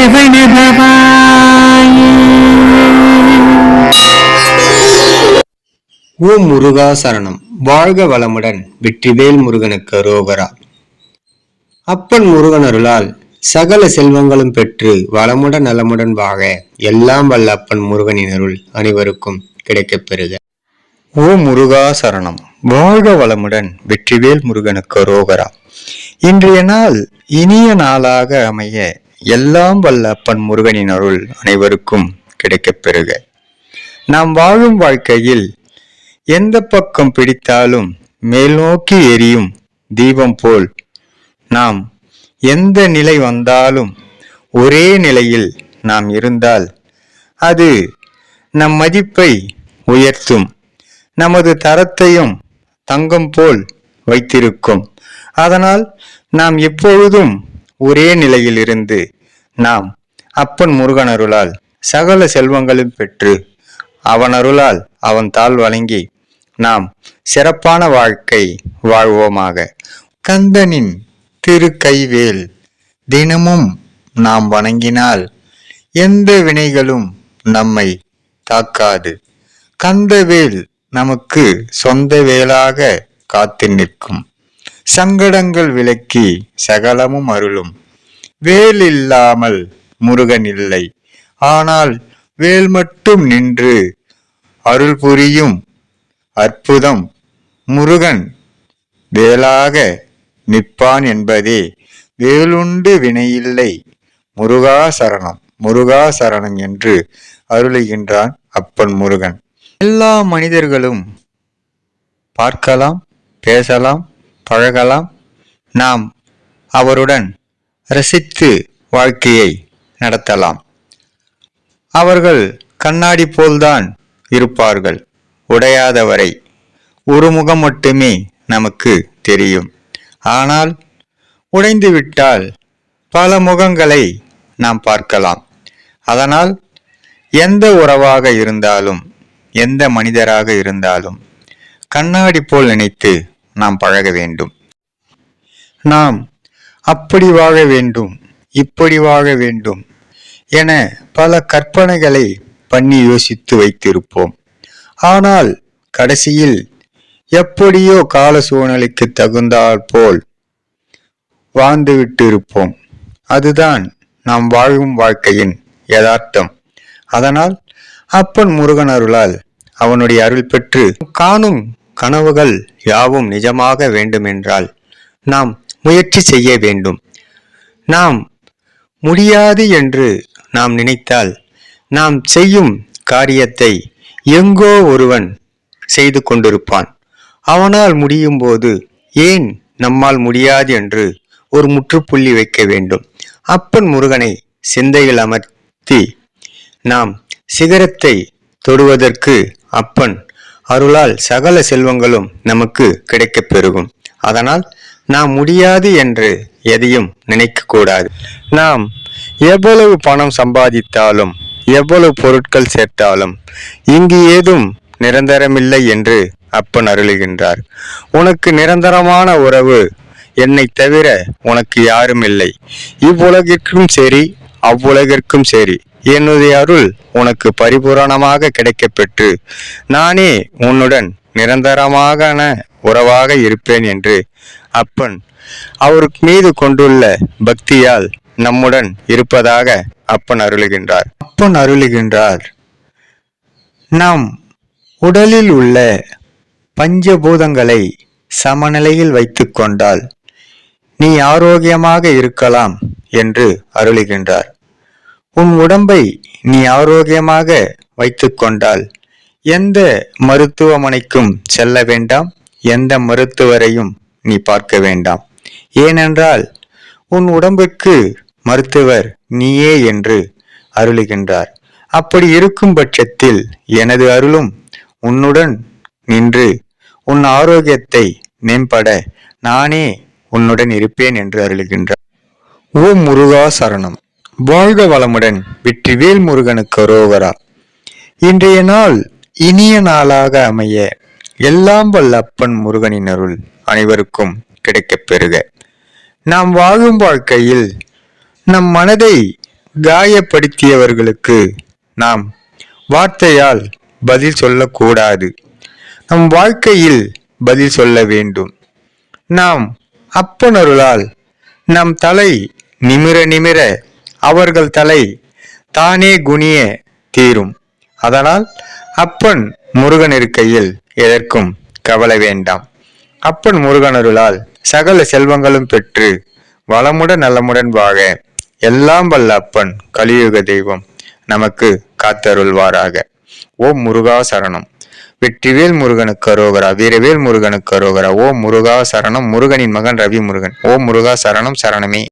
சரவண ஓம் முருகா சரணம். வாழ்க வளமுடன் வெற்றிவேல் முருகனுக்கு ரோகரா. அப்பன் முருகன் அருளால் சகல செல்வங்களும் பெற்று வளமுடன் நலமுடன் வாக எல்லாம் வல்ல அப்பன் முருகனின் அருள் அனைவருக்கும் கிடைக்கப் பெறுக. ஓம் முருகா சரணம். வாழ்க வளமுடன் வெற்றிவேல் முருகனுக்கு ரோகரா. இன்றைய நாள் இனிய நாளாக அமைய எல்லாம் வல்ல அப்பன் முருகனின் அருள் அனைவருக்கும் கிடைக்கப் பெறுக. நாம் வாழும் வாழ்க்கையில் எந்த பக்கம் பிடித்தாலும் மேல் நோக்கி எரியும் தீபம் போல் நாம் எந்த நிலை வந்தாலும் ஒரே நிலையில் நாம் இருந்தால் அது நம் மதிப்பை உயர்த்தும். நமது தரத்தையும் தங்கம் போல் வைத்திருக்கும். அதனால் நாம் எப்பொழுதும் ஒரே நிலையில் இருந்து நாம் அப்பன் முருகன் அருளால் சகல செல்வங்களும் பெற்று அவன் அருளால் அவன் தாள் வழங்கி நாம் சிறப்பான வாழ்க்கை வாழ்வோமாக. கந்தனின் திருக்கைவேல் தினமும் நாம் வணங்கினால் எந்த வினைகளும் நம்மை தாக்காது. கந்தவேல் நமக்கு சொந்த வேலாக காத்து நிற்கும். சங்கடங்கள் விலக்கி சகலமும் அருளும். வேல் இல்லாமல் முருகன் இல்லை. ஆனால் வேல் மட்டும் நின்று அருள் புரியும் அற்புதம் முருகன் வேலாக நிற்பான் என்பதே. வேலுண்டு வினையில்லை முருகா சரணம் முருகா சரணம் என்று அருளுகின்றான் அப்பன் முருகன். எல்லா மனிதர்களும் பார்க்கலாம் பேசலாம் பழகலாம். நாம் அவருடன் ரசித்து வாழ்க்கையை நடத்தலாம். அவர்கள் கண்ணாடி போல்தான் இருப்பார்கள். உடையாதவரை ஒரு முகம் மட்டுமே நமக்கு தெரியும். ஆனால் உடைந்துவிட்டால் பல முகங்களை நாம் பார்க்கலாம். அதனால் எந்த உறவாக இருந்தாலும் எந்த மனிதராக இருந்தாலும் கண்ணாடி போல் நினைத்து நாம் பழக வேண்டும். நாம் அப்படி வாழ வேண்டும் இப்படி வாழ வேண்டும் என பல கற்பனைகளை பண்ணி யோசித்து வைத்திருப்போம். ஆனால் கடைசியில் எப்படியோ கால சூழ்நிலைக்கு தகுந்தால் போல் வாழ்ந்துவிட்டு இருப்போம் அதுதான் நாம் வாழும் வாழ்க்கையின் யதார்த்தம். அதனால் அப்பன் முருகன் அருளால் அவனுடைய அருள் பெற்று காணும் கனவுகள் யாவும் நிஜமாக வேண்டுமென்றால் நாம் முயற்சி செய்ய வேண்டும். நாம் முடியாது என்று நாம் நினைத்தால் நாம் செய்யும் காரியத்தை எங்கோ ஒருவன் செய்து கொண்டிருப்பான். அவனால் முடியும் போது ஏன் நம்மால் முடியாது என்று ஒரு முற்றுப்புள்ளி வைக்க வேண்டும். அப்பன் முருகனை சிந்தையில் அமர்த்தி நாம் சிகரத்தை தொடுவதற்கு அப்பன் அருளால் சகல செல்வங்களும் நமக்கு கிடைக்கப் பெருகும். அதனால் நாம் முடியாது என்று எதையும் நினைக்க கூடாது நாம் எவ்வளவு பணம் சம்பாதித்தாலும் எவ்வளவு பொருட்கள் சேர்த்தாலும் இங்கு ஏதும் நிரந்தரமில்லை என்று அப்பன் அருளுகின்றார். உனக்கு நிரந்தரமான உறவு என்னை தவிர உனக்கு யாரும் இல்லை இவ்வுலகிற்கும் சரி அவ்வுலகிற்கும் சரி என்னுடைய அருள் உனக்கு பரிபூரணமாக கிடைக்கப்பெற்று நானே உன்னுடன் நிரந்தரமான உறவாக இருப்பேன் என்று அப்பன் அவர் மீது கொண்டுள்ள பக்தியால் நம்முடன் இருப்பதாக அப்பன் அருளுகின்றார். அப்பன் அருளுகின்றார். நாம் உடலில் உள்ள பஞ்சபூதங்களை சமநிலையில் வைத்துக் கொண்டால் நீ ஆரோக்கியமாக இருக்கலாம் என்று அருளுகின்றார். உன் உடம்பை நீ ஆரோக்கியமாக வைத்துக் கொண்டால் எந்த மருத்துவமனைக்கும் செல்ல வேண்டாம் எந்த மருத்துவரையும் நீ பார்க்க வேண்டாம். ஏனென்றால் உன் உடம்புக்கு மருத்துவர் நீயே என்று அருளுகின்றார். அப்படி இருக்கும் பட்சத்தில் எனது அருளும் உன்னுடன் நின்று உன் ஆரோக்கியத்தை மேம்பட நானே உன்னுடன் இருப்பேன் என்று அருளுகின்றார். ஓம் முருகா சரணம்! வாழ்க வளமுடன் வெற்றிவேல் முருகனுக்கு ரோகரா இன்றைய நாள் இனிய நாளாக அமைய எல்லாம் வல்ல அப்பன் முருகனின் அருள். அனைவருக்கும் கிடைக்கப் பெறுக. நாம் வாழும் வாழ்க்கையில் நம் மனதை காயப்படுத்தியவர்களுக்கு நாம் வார்த்தையால் பதில் சொல்லக்கூடாது. நம் வாழ்க்கையில் பதில் சொல்ல வேண்டும். நாம் அப்பனருளால் நம் தலை நிமிர நிமிர அவர்கள் தலை தானே குனிய தீரும். அதனால் அப்பன் முருகன் இருக்கையில் எதற்கும் கவலை வேண்டாம். அப்பன் முருகனருளால் சகல செல்வங்களும் பெற்று வளமுடன் நலமுடன் வாழ எல்லாம் வல்ல அப்பன் கலியுக தெய்வம் நமக்கு காத்தருள்வாராக. ஓம் முருகா சரணம். வெற்றிவேல் முருகனுக்கு அரோகரா வீரவேல் முருகனுக்கு அரோகரா. ஓம் முருகா சரணம் முருகனின் மகன் ரவி முருகன் ஓம் முருகா சரணம் சரணமே.